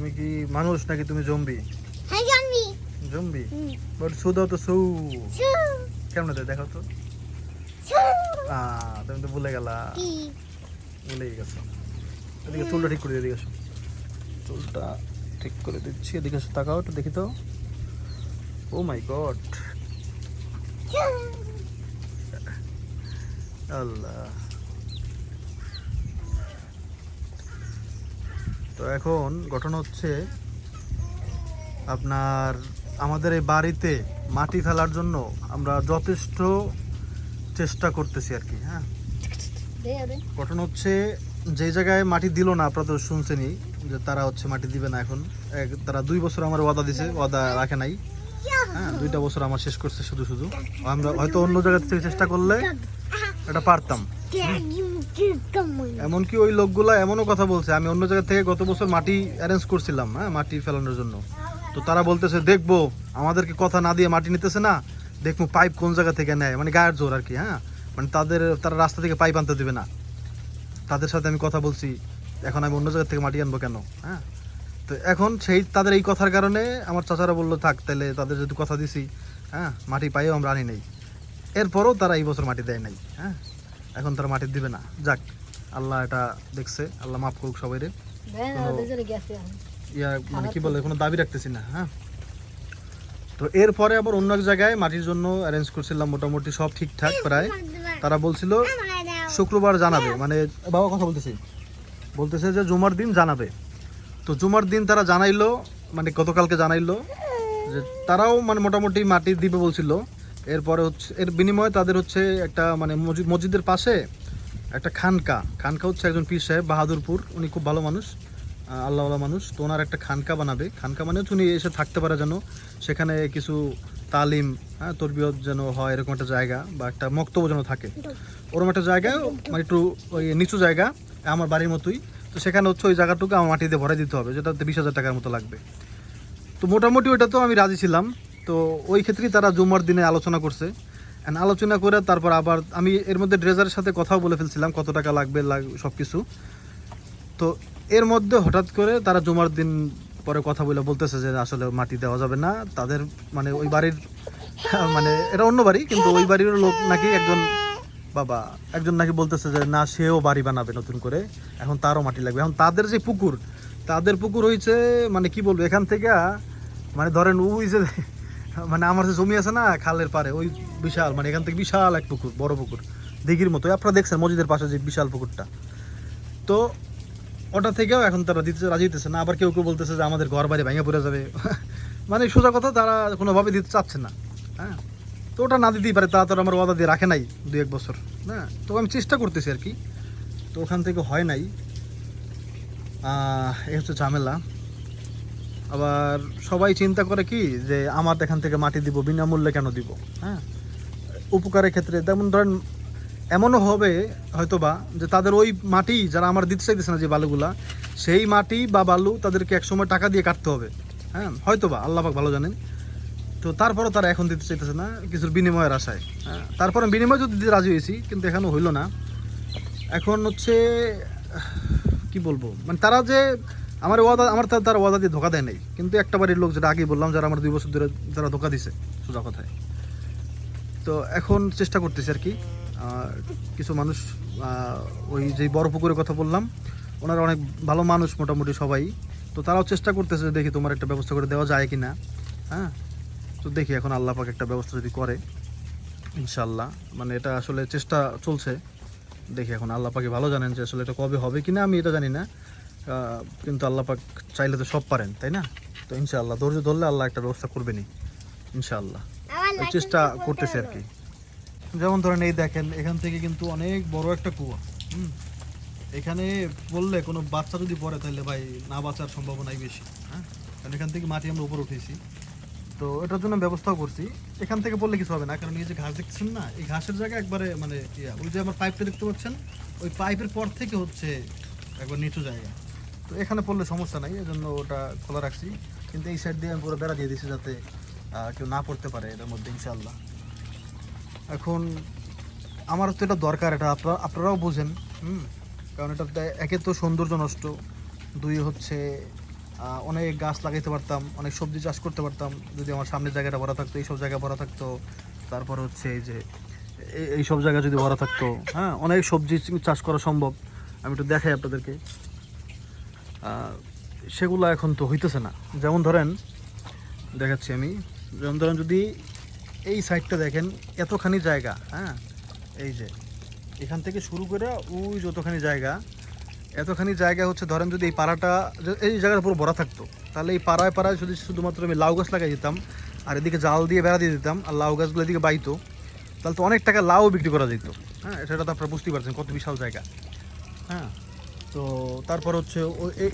তুমি কি মানুষ নাকি তুমি জম্বি হ্যাঁ জানবি জম্বি বাট সু দাও তো সু। কেমন দেয় দেখো তো। তুমি তো ভুলে গেলা। কি? ভুলেই গেছো। এদিকে চুলটা ঠিক করে দিয়ে এদিকে। চুলটা ঠিক করে দিচ্ছি এদিকে তাকাও একটু দেখি তো। Oh my god. আল্লাহ। তো এখন ঘটনা হচ্ছে আপনার আমাদের এই বাড়িতে মাটি ফেলার জন্য আমরা যথেষ্ট চেষ্টা করতেছি আর কি হ্যাঁ? ঘটনা হচ্ছে যে জায়গায় মাটি দিল না আপনারা তো শুনছেনই যে তারা হচ্ছে মাটি দিবে না এখন। এক- তারা দুই বছর আমার ওয়াদা দিছে ওয়াদা রাখে নাই। হ্যাঁ দুইটা বছর আমার শেষ করছে শুধু শুধু। আমরা হয়তো অন্য জায়গা থেকে চেষ্টা করলে এটা পারতাম। এমনকি ওই লোকগুলা এমনও কথা বলছে, আমি অন্য জায়গা থেকে গত বছর মাটি অ্যারেঞ্জ করছিলাম হ্যাঁ মাটি ফেলানোর জন্য। তো তারা বলতেছে, দেখব, আমাদেরকে কথা না দিয়ে মাটি নিতেছে না, দেখব পাইপ কোন জায়গা থেকে নেয়। মানে গায়ের জোর আর কি হ্যাঁ। মানে তাদের, তারা রাস্তা থেকে পাইপ আনতে দেবে না। তাদের সাথে আমি কথা বলছি, এখন আমি অন্য জায়গা থেকে মাটি আনব কেন? হ্যাঁ। তো এখন সেই, তাদের এই কথার কারণে আমার চাচারা বলল, থাক, তাহলে তাদের যদি কথা দিছি হ্যাঁ মাটি পাইও আমরা আনি নেই। এরপরও তারা এই বছর মাটি দেয় নাই হ্যাঁ। এখন তারা মাটি দিবে না। যাক আল্লাহ এটা দেখছে আল্লাহ মাফ করুক সবাই রে ইয়া মানে কি বলে কোনো দাবি রাখতেছি না হ্যাঁ? তো এরপরে আবার অন্য এক জায়গায় মাটির জন্য অ্যারেঞ্জ করছিলাম মোটামুটি সব ঠিকঠাক প্রায়। তারা বলছিল শুক্রবার জানাবে। মানে বাবা কথা বলতেছি। বলতেছে যে জুমার দিন জানাবে। তো জুমার দিন তারা জানাইলো মানে গতকালকে জানাইলো যে তারাও মানে মোটামুটি মাটি দিবে বলছিল। এরপরে হচ্ছে, এর বিনিময়ে তাদের হচ্ছে একটা মানে মসজিদ, মসজিদের পাশে একটা খানকা। খানকা হচ্ছে একজন পীর সাহেব, বাহাদুরপুর। উনি খুব ভালো মানুষ আল্লাহওয়ালা মানুষ। তো ওনার একটা খানকা বানাবে। খানকা মানে হচ্ছে উনি এসে থাকতে পারে যেন সেখানে কিছু তালিম হ্যাঁ তরবিয়ত যেন হয়, এরকম একটা জায়গা বা একটা মক্তব্য যেন থাকে। ওরকম একটা জায়গা মানে একটু ওই নিচু জায়গা, আমার বাড়ির মতোই। তো সেখানে হচ্ছে ওই জায়গাটুকু আমার মাটি দিয়ে ভরাই দিতে হবে, যেটাতে বিশ হাজার টাকার মতো লাগবে। তো মোটামুটি ওইটা তো আমি রাজি ছিলাম। তো ওই ক্ষেত্রেই তারা জুমার দিনে আলোচনা করছে। And আলোচনা করে তারপর আবার আমি এর মধ্যে ড্রেজারের সাথে কথাও বলে ফেলছিলাম, কত টাকা লাগবে লাগ সব কিছু তো এর মধ্যে হঠাৎ করে তারা জুমার দিন পরে কথা বলে বলতেছে যে আসলে মাটি দেওয়া যাবে না, তাদের মানে ওই বাড়ির মানে এটা অন্য বাড়ি, কিন্তু ওই বাড়ির লোক নাকি একজন বাবা, একজন নাকি বলতেছে যে না, সেও বাড়ি বানাবে নতুন করে, এখন তারও মাটি লাগবে। এখন তাদের যে পুকুর, তাদের পুকুর হয়েছে মানে কি বলব, এখান থেকে মানে ধরেন ওই যে মানে আমার যে জমি আছে না, খালের পারে ওই বিশাল মানে এখান থেকে বিশাল এক পুকুর, বড় পুকুর, দিঘির মতো। আপনারা দেখছেন মসজিদের পাশে যে বিশাল পুকুরটা। তো ওটা থেকেও এখন তারা দিতে রাজি দিতেছে না। আবার কেউ কেউ বলতেছে যে আমাদের ঘর বাড়ি ভেঙে পড়ে যাবে। মানে সোজা কথা, তারা কোনোভাবে দিতে চাচ্ছে না। হ্যাঁ? তো ওটা না দিতেই পারে, তারা তো আমার ওয়াদা দিয়ে রাখে নাই দু এক বছর। হ্যাঁ? তো আমি চেষ্টা করতেছি আর কি। তো ওখান থেকে হয় নাই। এই হচ্ছে ঝামেলা। আবার সবাই চিন্তা করে কি যে আমার এখান থেকে মাটি দিব, বিনামূল্যে কেন দিব? হ্যাঁ? উপকারের ক্ষেত্রে যেমন ধরেন, এমনও হবে হয়তোবা যে তাদের ওই মাটি যারা আমার দিতে চাইতেছে না যে বালুগুলা, সেই মাটি বা বালু তাদেরকে একসময় টাকা দিয়ে কাটতে হবে। হ্যাঁ? হয়তোবা, আল্লাহ পাক ভালো জানেন। তো তারপরও তারা এখন দিতে চাইতেছে না, কিছুর বিনিময়ের আশায়। হ্যাঁ? তারপরে বিনিময় যদি দিতে রাজি হয়েছি, কিন্তু এখনও হইল না। এখন হচ্ছে, কি বলব? মানে তারা যে আমার ওয়াদা, আমার তারা ওয়াদা দিয়ে ধোকা দেয় নাই। কিন্তু একটা বাড়ির লোক যেটা আগেই বললাম, যারা আমার দুই বছর ধরে যারা ধোকা দিছে, সোজা কথায়। তো এখন চেষ্টা করতেছি আর কি কিছু মানুষ ওই যে বড় পুকুরের কথা বললাম, ওনারা অনেক ভালো মানুষ মোটামুটি সবাই। তো তারাও চেষ্টা করতেছে দেখি তোমার একটা ব্যবস্থা করে দেওয়া যায় কি না হ্যাঁ? তো দেখি এখন আল্লাহ পাক একটা ব্যবস্থা যদি করে ইনশাল্লাহ মানে এটা আসলে চেষ্টা চলছে। দেখি এখন আল্লাহ পাকে ভালো জানেন যে আসলে এটা কবে হবে কিনা, আমি এটা জানি না। কিন্তু আল্লাহ পাক চাইলে তো সব পারেন তাই না? তো ইনশাআল্লাহ ধৈর্য ধরলে আল্লাহ একটা ব্যবস্থা করবেনি ইনশাআল্লাহ। চেষ্টা করতেছি আর কি। যেমন ধরেন এই দেখেন এখান থেকে কিন্তু অনেক বড় একটা কুয়া হুম? এখানে বললে কোনো বাচ্চা যদি পড়ে তাহলে ভাই না বাঁচার সম্ভাবনাই বেশি হ্যাঁ? কারণ এখান থেকে মাটি আমরা উপরে উঠেছি। তো এটার জন্য ব্যবস্থাও করছি। এখান থেকে বললে কিছু হবে না কারণ এই যে ঘাস দেখছেন না এই ঘাসের জায়গা একবারে মানে ওই যে আমার পাইপটা দেখতে পাচ্ছেন ওই পাইপের পর থেকে হচ্ছে একবার নিচু জায়গা। তো এখানে পড়লে সমস্যা নাই, এজন্য ওটা খোলা রাখছি। কিন্তু এই সাইড দিয়ে আমি পুরো বেড়া দিয়ে দিছি যাতে কেউ না পড়তে পারে এটার মধ্যে ইনশাল্লাহ এখন আমার তো এটা দরকার, এটা আপনারা, আপনারাও বোঝেন, হুম? কারণ এটা একে তো সৌন্দর্য নষ্ট, দুই হচ্ছে অনেক গাছ লাগাইতে পারতাম, অনেক সবজি চাষ করতে পারতাম, যদি আমার সামনের জায়গাটা ভরা থাকতো, এইসব জায়গা ভরা থাকতো। তারপর হচ্ছে এই যে, এই- এইসব জায়গা যদি ভরা থাকতো হ্যাঁ অনেক সবজি চাষ করা সম্ভব। আমি একটু দেখাই আপনাদেরকে। সেগুলো এখন তো হইতেছে না। যেমন ধরেন, দেখাচ্ছি আমি। যেমন ধরেন যদি এই সাইডটা দেখেন, এতখানি জায়গা হ্যাঁ? এই যে, এখান থেকে শুরু করে ওই যতখানি জায়গা, এতখানি জায়গা হচ্ছে ধরেন যদি এই পাড়াটা এই জায়গাটা পুরো ভরা থাকতো। তাহলে এই পাড়ায় পাড়ায় যদি শুধুমাত্র আমি লাউ গাছ লাগাই দিতাম, আর এদিকে জাল দিয়ে বেড়া দিয়ে দিতাম, আর লাউ গাছগুলো এদিকে বাইতো, তাহলে তো অনেক টাকা লাউ বিক্রি করা যেত। হ্যাঁ সেটা তো আপনারা বুঝতেই পারছেন কত বিশাল জায়গা। হ্যাঁ তো তারপর হচ্ছে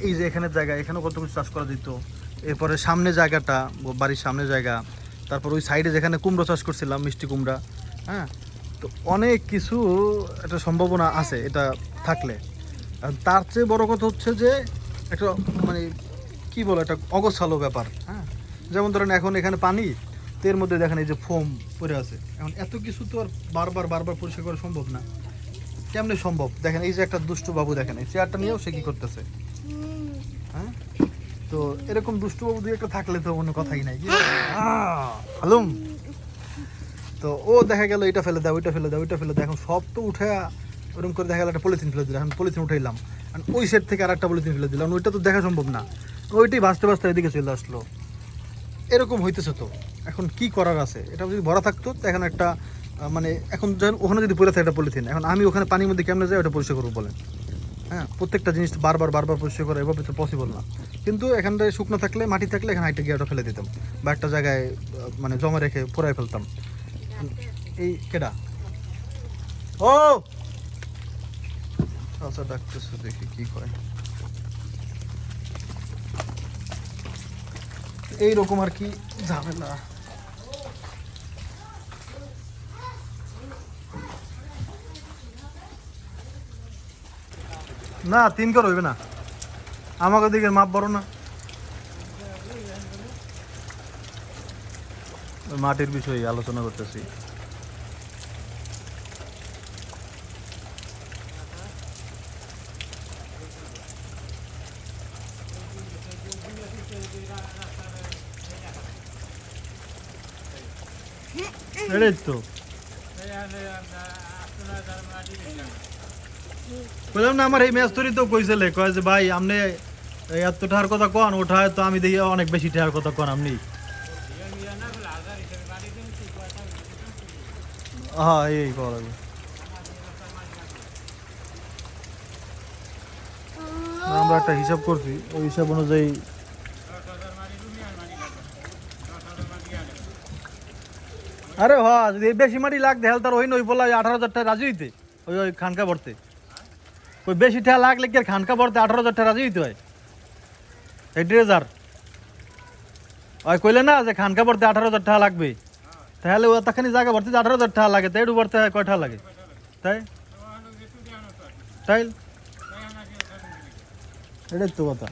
এই যে এখানের জায়গা, এখানেও কত কিছু চাষ করা যেত। এরপরে সামনে জায়গাটা বাড়ির সামনে জায়গা। তারপর ওই সাইডে যেখানে কুমড়ো চাষ করছিলাম, মিষ্টি কুমড়া হ্যাঁ? তো অনেক কিছু একটা সম্ভাবনা আছে, এটা থাকলে। তার চেয়ে বড় কথা হচ্ছে যে, একটা মানে কি বলো, একটা অগোছালো ব্যাপার হ্যাঁ? যেমন ধরেন এখন এখানে পানি, তো এর মধ্যে দেখেন এই যে ফোম পড়ে আছে। এখন এত কিছু তো আর বারবার বারবার পরিষ্কার করা সম্ভব না। কেমনে সম্ভব? দেখেন, এই যে একটা দুষ্টু বাবু দেখেন, এই চেয়ারটা নিয়েও সে কি করতেছে? হ্যাঁ? তো এরকম দুষ্টু বাবু দুই একটা থাকলে তো কোনো কথাই নাই হালুম তো ও দেখা গেল এটা ফেলে দাও, ওইটা ফেলে দাও, ওইটা ফেলে দাও। এখন সব তো উঠে ওরকম করে দেখা গেল, একটা পলিথিন ফেলে দিলাম এখন পলিথিন উঠাইলাম আর ওই সেট থেকে আর একটা পলিথিন ফেলে দিলাম, ওইটা তো দেখা সম্ভব না। ওইটাই ভাসতে ভাসতে এদিকে চলে আসলো। এরকম হইতেছে তো। এখন কি করার আছে? এটা যদি ভরা থাকতো, তো এখন একটা মানে এখন ওখানে যদি পড়ে থাকে একটা পলিথিন এখন আমি ওখানে পানির মধ্যে কেমনে যাই ওটা পরিষ্কার করব বলেন। হ্যাঁ প্রত্যেকটা জিনিস বারবার বারবার পরিষ্কার করা এভাবে তো পসিবল না। কিন্তু এখানটায় শুকনো থাকলে, মাটি থাকলে এখানে হাইটে গিয়ে ফেলে দিতাম বা একটা জায়গায় মানে জমা রেখে পুরাই ফেলতাম। এই কেডা? ও! আচ্ছা ডাকতেছে, দেখি কি করে এইরকম আর কি ঝামেলা। না, তিন কর হইবে না। আমাকে দিকে মাপ বড় না। মাটির বিষয়ে আলোচনা করতেছি। এটাই তো। বললাম না, আমার এই ম্যাচ তৈরি তো কইছিলে কয় যে, ভাই, আপনি এত টাকার কথা কন, ওঠায় তো আমি দেখি অনেক বেশি টাকার কথা কন আপনি। হ্যাঁ এই আমরা একটা হিসাব করছি, ওই হিসাব অনুযায়ী। আরে হ যদি এই বেশি মাটি লাগতে হেল তার ওই নই বলা আঠারো হাজার টাকা রাজি হইতে, ওই ওই খানকা ভরতে। ওই বেশি টাকা লাগলে কি খানকা ভরতে আঠারো হাজার টাকা হইতে হয়? এই ড্রেজার। ওই কইলে না যে খানকা ভরতে আঠারো হাজার টাকা লাগবে। তাহলে ও তখনই জায়গা ভরতে আঠারো হাজার টাকা লাগে তাই ভরতে হয় কয় টাকা লাগে? তাই? তাই? এটাই তো কথা।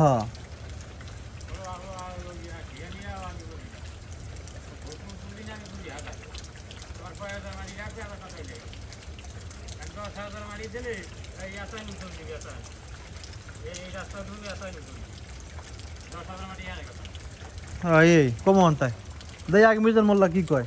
হ্যাঁ হ্যাঁ এই কমন তাই। দেখ আগে মির্জার মোল্লা কি কয়?